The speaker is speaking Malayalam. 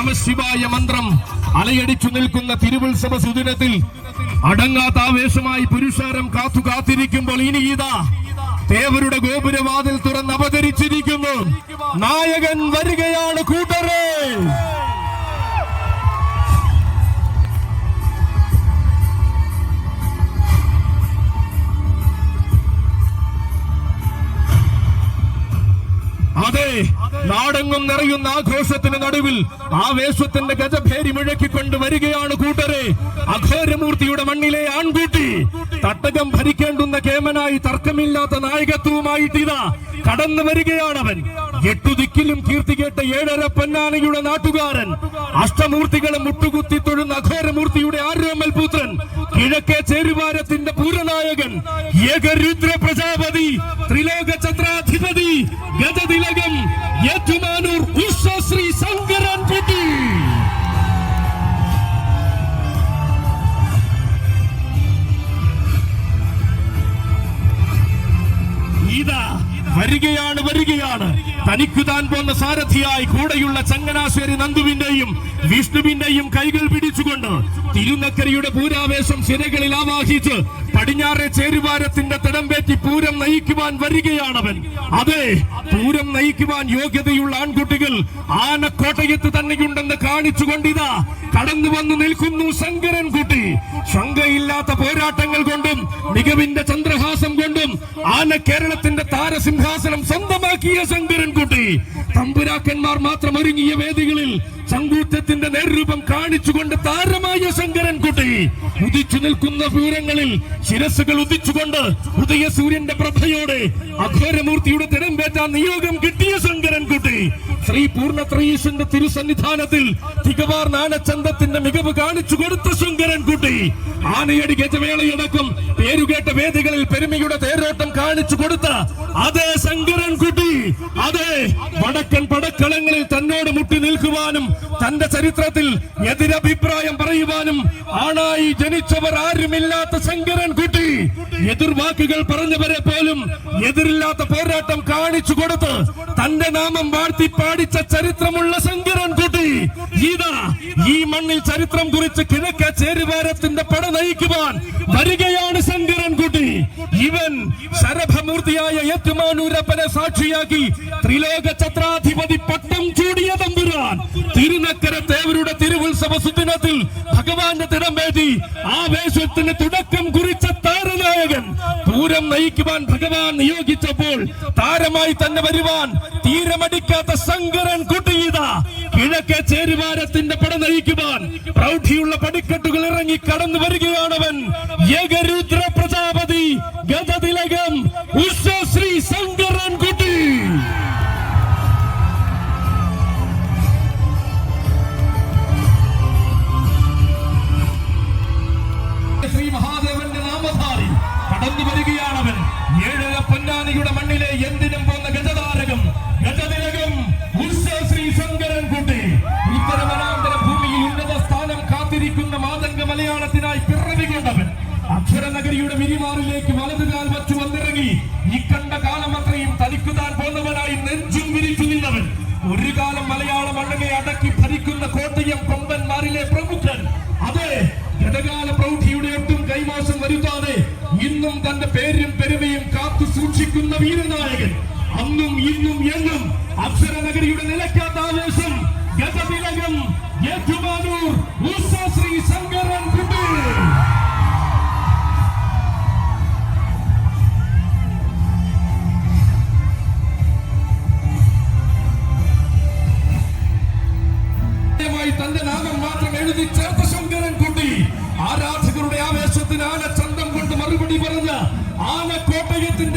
നമശിവായ മന്ത്രം. അലയടിച്ചു നിൽക്കുന്ന തിരുവുത്സവ സുദിനത്തിൽ അടങ്ങാത്ത ആവേശമായി പുരുഷാരം കാത്തു കാത്തിരിക്കുമ്പോൾ ഇനി ഇതാ തേവരുടെ ഗോപുരവാതിൽ തുറന്ന് അവതരിച്ചിരിക്കുന്നു. നായകൻ വരികയാണ് കൂട്ടരെ. നാടെങ്ങും നിറയുന്ന ആഘോഷത്തിന് നടുവിൽ ആവേശത്തിന്റെ ഗജഭേരി മുഴക്കിക്കൊണ്ട് വരികയാണ് കൂട്ടരെ. അഘോരമൂർത്തിയുടെ മണ്ണിലെ ആൺകൂട്ടി. തട്ടകം ഭരിക്കേണ്ടുന്ന കേമനായി തർക്കമില്ലാത്ത നായകത്വവുമായിട്ടിതാ കടന്നു വരികയാണവൻ. എട്ടു ദിക്കിലും കീർത്തി കേട്ട ഏഴര പൊന്നാനയുടെ നാട്ടുകാരൻ. അഷ്ടമൂർത്തികളെ മുട്ടുകുത്തി തൊഴുന്ന അഘോരമൂർത്തിയുടെ ആരോമൽ പുത്രൻ. കിഴക്കേ ചേരുവാരത്തിന്റെ പൂരനായകൻ. ഏകരുദ്ര പ്രജാപതി ത്രിലോക ചന്ദ്രാധിപതി വരികയാണ് വരികയാണ്. തനിക്കു താൻ പോന്ന സാരഥിയായി കൂടെയുള്ള ചങ്ങനാശ്ശേരി നന്ദുവിന്റെയും വിഷ്ണുവിന്റെയും കൈകൾ പിടിച്ചുകൊണ്ട് തിരുനക്കരയുടെ പൂരാവേശം സിരകളിൽ ആവാഹിച്ച് പടിഞ്ഞാറെ ചേരുവാരത്തിന്റെ തിടമ്പേറ്റി പൂരം നയിക്കുവാൻ വരികയാണവൻ. അതെ പൂരം നയിക്കുവാൻ യോഗ്യതയുള്ള ആൺകുട്ടികൾ ആനക്കോട്ടയത്ത് തന്നെയുണ്ടെന്ന് കാണിച്ചുകൊണ്ടിതാ കടന്നു വന്നു നിൽക്കുന്നു ശങ്കരൻ കുട്ടി. ശങ്കയില്ലാത്ത പോരാട്ടങ്ങൾ കൊണ്ടും മികവിന്റെ ചന്ദ്രഹാസം കൊണ്ടും ആന കേരളത്തിന്റെ താരസിംഹാസനം സ്വന്തമാക്കിയ ശങ്കരൻ കുട്ടി തമ്പുരാക്കന്മാർ മാത്രം ഒരുങ്ങിയ വേദികളിൽ ചങ്കൂറ്റത്തിന്റെ നേർരൂപം കാണിച്ചുകൊണ്ട് താരമായ ശങ്കരൻ കുട്ടി ഉദിച്ചു നിൽക്കുന്ന പൂരങ്ങളിൽ ശിരസുകൾ ഉദിച്ചുകൊണ്ട് ഉദയ സൂര്യന്റെ പ്രഭയോടെ അഘോരമൂർത്തിയുടെ തിടമ്പേറ്റാൻ നിയോഗം കിട്ടിയ ശങ്കരൻ കുട്ടി ശ്രീ പൂർണത്രയീശന്റെ തിരുസന്നിധാനത്തിൽ തികവാർ നാനച്ചന്ദത്തിന്റെ മികവ് കാണിച്ചു കൊടുത്ത ശങ്കരൻ കുട്ടി ആനയടി ഗജവേളയടക്കം പേരുകേട്ട വേദികളിൽ പെരുമയുടെ തേരോട്ടം കാണിച്ചു കൊടുത്ത അതേ ശങ്കരൻ കുട്ടി അതെ വടക്കൻ പടക്കളങ്ങളിൽ തന്നോട് മുട്ടി നിൽക്കുവാനും തന്റെ ചരിത്രത്തിൽ എതിരഭിപ്രായം പറയുവാനും ആണായി ജനിച്ചവർ ആരുമില്ലാത്ത ശങ്കരൻ കുട്ടി. എതിർവാക്കുകൾ പറഞ്ഞവരെ പോലും എതിരില്ലാത്ത പോരാട്ടം കാണിച്ചു കൊടുത്ത് തന്റെ നാമം വാഴ്ത്തി പാടിച്ച ചരിത്രമുള്ള ശങ്കരൻ കുട്ടി. ഇതാ ഈ മണ്ണിൽ ചരിത്രം കുറിച്ച് കിഴക്ക ചേരുവാരത്തിന്റെ പട നയിക്കുവാൻ വരികയാണ് ശങ്കരൻ കുട്ടി ഇവൻ ശരഭമൂർത്തിയായ ഏറ്റുമാനൂരപ്പനെ സാക്ഷിയാക്കി ത്രിലോക ഛത്രാധിപതി പട്ടം ചൂടിയ തമ്പുരാൻ. തിരുനക്കര തേവരുടെ തിരുവുത്സവ സുദിനത്തിൽ ഭഗവാന്റെ തിടമ്പേറ്റി ആവേശത്തിന് തുടക്കം താരനായകൻ പൂരം നയിക്കുവാൻ ഭഗവാൻ നിയോഗിച്ചപ്പോൾ താരമായി തന്നെ വരുവാൻ തീരമടിക്കാത്ത ശങ്കരൻ കുട്ടിയിത കിഴക്കേ ചേരുവാരത്തിന്റെ പട നയിക്കുവാൻ പ്രൗഢിയുള്ള പടിക്കെട്ടുകൾ ഇറങ്ങി കടന്നു വരികയാണവൻ. ഏകരുദ്ര പ്രജാപതി ഗതതിലകം ഉഷശ്രീ ശങ്കരൻ കുട്ടി. ശ്രീ മഹാദേവന്റെ കരയിലേക്ക് വലതുകാൽ വച്ച് വന്നിറങ്ങി. ഈ കണ്ട കാലം അത്രയും തനിക്കുതാൻ പോന്നവനായി നെഞ്ചും വിരിച്ചു നിന്നവൻ. ഒരു കാലം മലയാള മണ്ണയെ അടക്കി ഭരിക്കുന്ന കോട്ടയം കൊമ്പന്മാരിലെ പ്രമുഖൻ. അതെ ഇടകാല പ്രൗഢിയുടെ ഒട്ടും കൈമോശം വരുത്താതെ ഇന്നും തന്റെ പേരും പെരുമയും കാത്തു സൂക്ഷിക്കുന്ന വീരനായകൻ. അന്നും ഇന്നും എന്നും അക്ഷരനഗരിയുടെ നിലയ്ക്കാത്ത ആവേശം ഗതതിലകം ഏറ്റുമാനൂർ. എഴുതി ശങ്കരൻ കുട്ടി. ആരാധകരുടെ ആവേശത്തിന് ആനച്ചന്തം കൊണ്ട് മറുപടി പറഞ്ഞ ആനക്കോട്ടയത്തിന്റെ